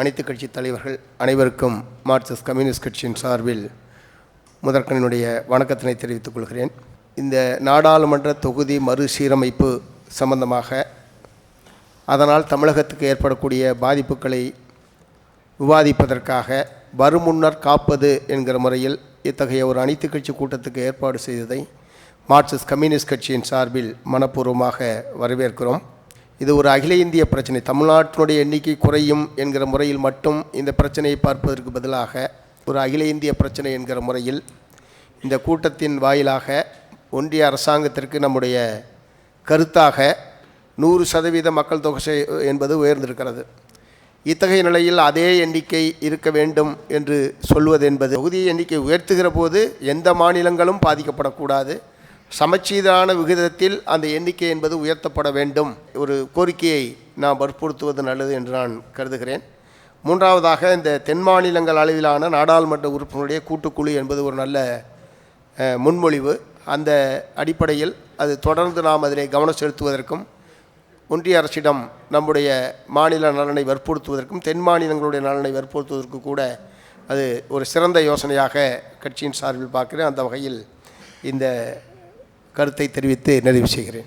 அனைத்து கட்சி தலைவர்கள் அனைவருக்கும் மார்க்சிஸ்ட் கம்யூனிஸ்ட் கட்சியின் சார்பில் முதற்கனினுடைய வணக்கத்தினை தெரிவித்துக் கொள்கிறேன். இந்த நாடாளுமன்ற தொகுதி மறுசீரமைப்பு சம்பந்தமாக அதனால் தமிழகத்துக்கு ஏற்படக்கூடிய பாதிப்புகளை விவாதிப்பதற்காக வருமுன்னர் காப்பது என்கிற முறையில் இத்தகைய ஒரு அனைத்து கட்சி கூட்டத்துக்கு ஏற்பாடு செய்ததை மார்க்சிஸ்ட் கம்யூனிஸ்ட் கட்சியின் சார்பில் மனப்பூர்வமாக வரவேற்கிறோம். இது ஒரு அகில இந்திய பிரச்சனை. தமிழ்நாட்டினுடைய எண்ணிக்கை குறையும் என்கிற முறையில் மட்டும் இந்த பிரச்சனையை பார்ப்பதற்கு பதிலாக ஒரு அகில இந்திய பிரச்சனை என்கிற முறையில் இந்த கூட்டத்தின் வாயிலாக ஒன்றிய அரசாங்கத்திற்கு நம்முடைய கருத்தாக நூறு சதவீத மக்கள் தொகை என்பது உயர்ந்திருக்கிறது. இத்தகைய நிலையில் அதே எண்ணிக்கை இருக்க வேண்டும் என்று சொல்வது என்பது தொகுதி எண்ணிக்கை உயர்த்துகிற போது எந்த மாநிலங்களும் பாதிக்கப்படக்கூடாது. சமச்சீரான விகிதத்தில் அந்த எண்ணிக்கை என்பது உயர்த்தப்பட வேண்டும். ஒரு கோரிக்கையை நாம் வற்புறுத்துவது நல்லது என்று நான் கருதுகிறேன். மூன்றாவதாக இந்த தென் மாநிலங்கள் அளவிலான நாடாளுமன்ற உறுப்பினருடைய கூட்டுக்குழு என்பது ஒரு நல்ல முன்மொழிவு. அந்த அடிப்படையில் அது தொடர்ந்து நாம் அதிலே கவனம் செலுத்துவதற்கும் ஒன்றிய அரசிடம் நம்முடைய மாநில நலனை வற்புறுத்துவதற்கும் தென் மாநிலங்களுடைய நலனை வற்புறுத்துவதற்கு கூட அது ஒரு சிறந்த யோசனையாக கட்சியின் சார்பில் பார்க்கிறேன். அந்த வகையில் இந்த கருத்தை தெரிவித்து நிறைவு செய்கிறேன்.